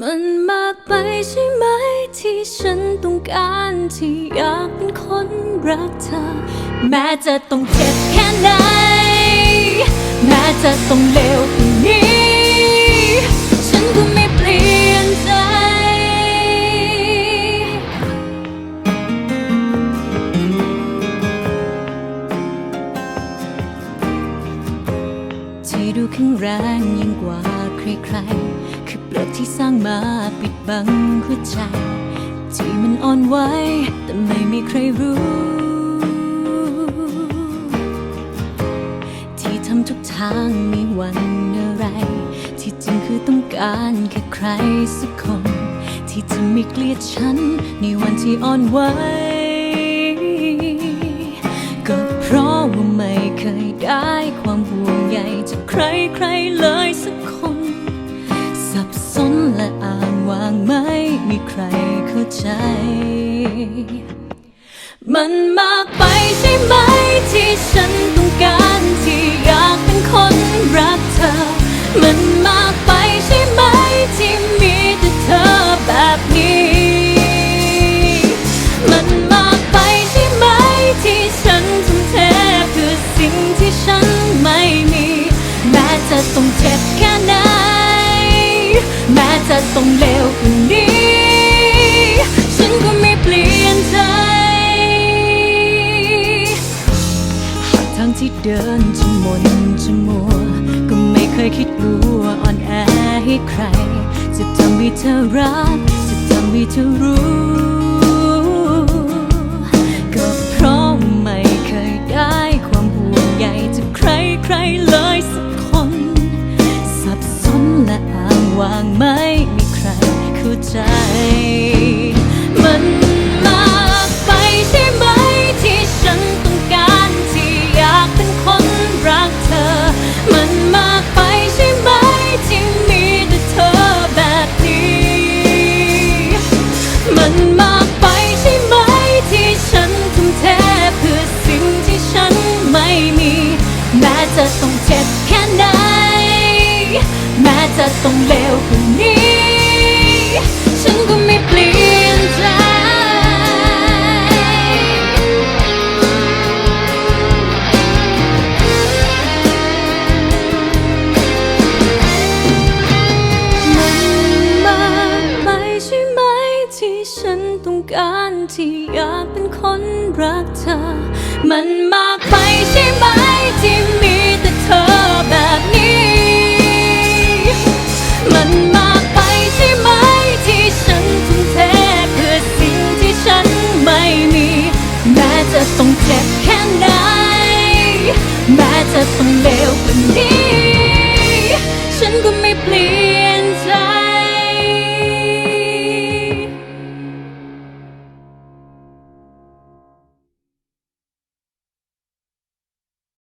มันมากไปใช่ไหม ที่ฉันต้องการที่อยากเป็นคนรักเธอ แม้จะต้องเจ็บแค่ไหน แม้จะต้องเลวกว่านี้ ฉันก็ไม่เปลี่ยนใจ ที่ดูแข็งแรงยิ่งกว่าใครๆคือเปลือก ที่สร้างมาปิดบังหัวใจ ที่มันอ่อนไหวแต่ไม่มีใครรู้ ที่ทำทุกทางมีวันอะไร ที่จริงคือต้องการแค่ใครสักคน ที่จะไม่เกลียดฉัน ในวันที่อ่อนไหวก็เพราะว่าไม่เคยได้ความห่วงใยจากใครใครเลย ใจ มันมากไปใช่ไหมที่ฉันต้องการที่อยากเป็นคนรักเธอ มันมากไปใช่ไหมที่มีแต่เธอแบบนี้ มันมากไปใช่ไหมที่ฉันทุ่มเทเพื่อสิ่งที่ฉันไม่มี แม้จะต้องเจ็บแค่ไหน แม้จะต้องเลว ที่เดินจะมนจะมัว ก็ไม่เคยคิดกลัวอ่อนแอให้ใคร จะทำให้เธอรัก จะทำให้เธอรู้ ก็เพราะไม่เคยได้ความห่วงใยจากใครใครเลยสักคน สับสนและอ้างว้างไม่มีใครเข้าใจ จะต้องเลวกว่านี้ ฉันก็ไม่เปลี่ยนใจ มันมากไปใช่ไหมที่ฉันต้องการที่อยากเป็นคนรักเธอ มันมาก